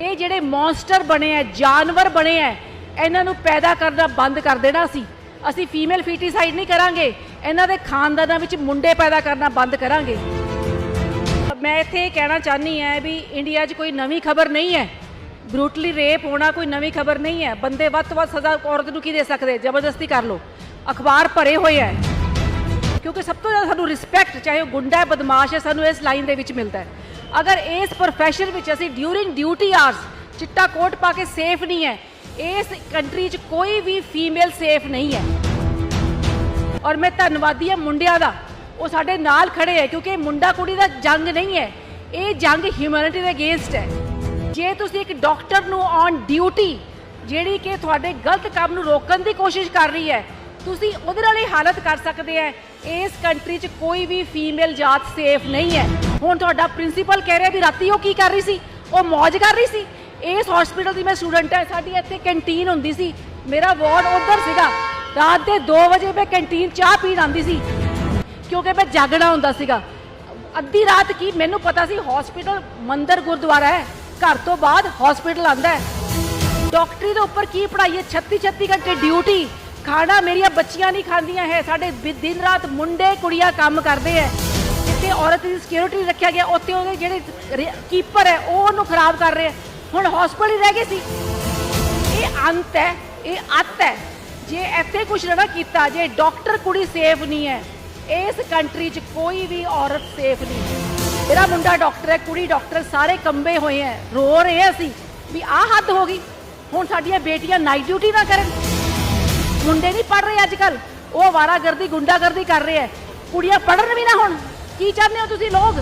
ਇਹ ਜਿਹੜੇ ਮੌਨਸਟਰ ਬਣੇ ਆ ਜਾਨਵਰ ਬਣੇ ਆ ਇਹਨਾਂ ਨੂੰ ਪੈਦਾ ਕਰਨਾ ਬੰਦ ਕਰ ਦੇਣਾ ਸੀ। ਅਸੀਂ ਫੀਮੇਲ ਫੀਟੀਸਾਈਡ ਨਹੀਂ ਕਰਾਂਗੇ, ਇਹਨਾਂ ਦੇ ਖਾਨਦਾਨਾਂ ਵਿੱਚ ਮੁੰਡੇ ਪੈਦਾ ਕਰਨਾ ਬੰਦ ਕਰਾਂਗੇ। ਮੈਂ ਇੱਥੇ ਇਹ ਕਹਿਣਾ ਚਾਹਨੀ ਹੈ ਵੀ ਇੰਡੀਆ 'ਚ ਕੋਈ ਨਵੀਂ ਖਬਰ ਨਹੀਂ ਹੈ ਬਰੂਟਲੀ ਰੇਪ ਹੋਣਾ ਕੋਈ ਨਵੀਂ ਖਬਰ ਨਹੀਂ ਹੈ ਬੰਦੇ ਵੱਧ ਤੋਂ ਵੱਧ ਸਜ਼ਾ ਔਰਤ ਨੂੰ ਕੀ ਦੇ ਸਕਦੇ? ਜ਼ਬਰਦਸਤੀ ਕਰ ਲੋ ਅਖਬਾਰ ਭਰੇ ਹੋਏ ਹੈ ਕਿਉਂਕਿ ਸਭ ਤੋਂ ਜ਼ਿਆਦਾ ਸਾਨੂੰ ਰਿਸਪੈਕਟ ਚਾਹੇ ਉਹ ਗੁੰਡਾ ਬਦਮਾਸ਼ ਹੈ, ਸਾਨੂੰ ਇਸ ਲਾਈਨ ਦੇ ਵਿੱਚ ਮਿਲਦਾ ਹੈ। ਅਗਰ ਇਸ profession ਵਿੱਚ ਅਸੀਂ ਡਿਊਰਿੰਗ ਡਿਊਟੀ ਆਵਰਸ ਚਿੱਟਾ ਕੋਟ ਪਾ ਕੇ ਸੇਫ ਨਹੀਂ ਹੈ, ਇਸ ਕੰਟਰੀ 'ਚ ਕੋਈ ਵੀ ਫੀਮੇਲ ਸੇਫ ਨਹੀਂ ਹੈ। ਔਰ ਮੈਂ ਧੰਨਵਾਦੀ ਹਾਂ ਮੁੰਡਿਆਂ ਦਾ, ਉਹ ਸਾਡੇ ਨਾਲ ਖੜੇ ਹੈ ਕਿਉਂਕਿ ਮੁੰਡਾ ਕੁੜੀ ਦਾ ਜੰਗ ਨਹੀਂ ਹੈ, ਇਹ ਜੰਗ ਹਿਊਮੈਨਿਟੀ ਦੇ ਅਗੇਂਸਟ ਹੈ। ਜੇ ਤੁਸੀਂ ਇੱਕ ਡਾਕਟਰ ਨੂੰ ਔਨ ਡਿਊਟੀ ਜਿਹੜੀ ਕਿ ਤੁਹਾਡੇ ਗਲਤ ਕੰਮ ਨੂੰ ਰੋਕਣ ਦੀ ਕੋਸ਼ਿਸ਼ ਕਰ ਰਹੀ ਹੈ, ਤੁਸੀਂ ਉਹਦੇ ਨਾਲ ਹੀ ਹਾਲਤ ਕਰ ਸਕਦੇ ਹੈ, ਇਸ ਕੰਟਰੀ 'ਚ ਕੋਈ ਵੀ ਫੀਮੇਲ ਜਾਤ ਸੇਫ ਨਹੀਂ ਹੈ। ਹੁਣ ਤੁਹਾਡਾ ਪ੍ਰਿੰਸੀਪਲ ਕਹਿ ਰਿਹਾ ਵੀ ਰਾਤੀ ਉਹ ਕੀ ਕਰ ਰਹੀ ਸੀ? ਉਹ ਮौज ਕਰ ਰਹੀ ਸੀ? ਇਸ ਹਸਪੀਟਲ ਦੀ ਮੈਂ ਸਟੂਡੈਂਟ ਹਾਂ, ਸਾਡੀ ਇੱਥੇ ਕੈਂਟੀਨ ਹੁੰਦੀ ਸੀ। ਮੇਰਾ ਵਾਰਡ ਉਧਰ ਸੀਗਾ। ਰਾਤ ਦੇ 2 ਵਜੇ ਮੈਂ ਕੈਂਟੀਨ ਚਾਹ ਪੀਣ ਆਉਂਦੀ ਸੀ। ਕਿਉਂਕਿ ਮੈਂ ਜਾਗਣਾ ਹੁੰਦਾ ਸੀਗਾ। ਅੱਧੀ ਰਾਤ ਕੀ ਮੈਨੂੰ ਪਤਾ ਸੀ ਹਸਪੀਟਲ ਮੰਦਰ ਗੁਰਦੁਆਰਾ ਹੈ। ਘਰ ਤੋਂ ਬਾਅਦ ਹਸਪੀਟਲ ਆਂਦਾ ਹੈ। ਡਾਕਟਰੀ ਦੇ ਉੱਪਰ ਕੀ ਪੜਾਈ ਹੈ? 36 36 ਘੰਟੇ ਡਿਊਟੀ ਖਾਣਾ ਮੇਰੀਆਂ ਬੱਚੀਆਂ ਨਹੀਂ ਖਾਂਦੀਆਂ ਹੈ। ਸਾਡੇ ਦਿਨ ਰਾਤ ਮੁੰਡੇ ਕੁੜੀਆਂ ਕੰਮ ਕਰਦੇ ਹੈ। ਜਿੱਥੇ ਔਰਤ ਦੀ ਸਿਕਿਉਰਿਟੀ ਰੱਖਿਆ ਗਿਆ, ਉੱਥੇ ਉਹਦੇ ਜਿਹੜੇ ਕੀਪਰ ਹੈ, ਉਹ ਉਹਨੂੰ ਖਰਾਬ ਕਰ ਰਹੇ ਹੁਣ ਹਸਪੀਟਲ ਹੀ ਰਹਿ ਗਏ ਸੀ। ਇਹ ਅੰਤ ਹੈ, ਇਹ ਅੱਤ ਹੈ। ਜੇ ਇੱਥੇ ਕੁਝ ਨਾ ਕੀਤਾ, ਜੇ ਡਾਕਟਰ ਕੁੜੀ ਸੇਫ ਨਹੀਂ ਹੈ, ਇਸ ਕੰਟਰੀ 'ਚ ਕੋਈ ਵੀ ਔਰਤ ਸੇਫ ਨਹੀਂ ਮੇਰਾ ਮੁੰਡਾ ਡਾਕਟਰ ਹੈ, ਕੁੜੀ ਡਾਕਟਰ ਸਾਰੇ ਕੰਬੇ ਹੋਏ ਹੈ, ਰੋ ਰਹੇ ਅਸੀਂ, ਵੀ ਆਹ ਹੱਦ ਹੋ ਗਈ। ਹੁਣ ਸਾਡੀਆਂ ਬੇਟੀਆਂ ਨਾਈਟ ਡਿਊਟੀ ਨਾ ਕਰਨ। ਮੁੰਡੇ ਨਹੀਂ ਪੜ ਰਹੇ ਅੱਜ ਕੱਲ ਉਹ ਵਾਰਾਗਰਦੀ, ਗੁੰਡਾਗਰਦੀ ਕਰ ਰਹੇ ਹੈ। ਕੁੜੀਆਂ ਪੜਨ ਵੀ ਨਾ ਹੁਣ। ਕੀ ਚਾਹੁੰਦੇ ਹੋ ਤੁਸੀਂ ਲੋਕ?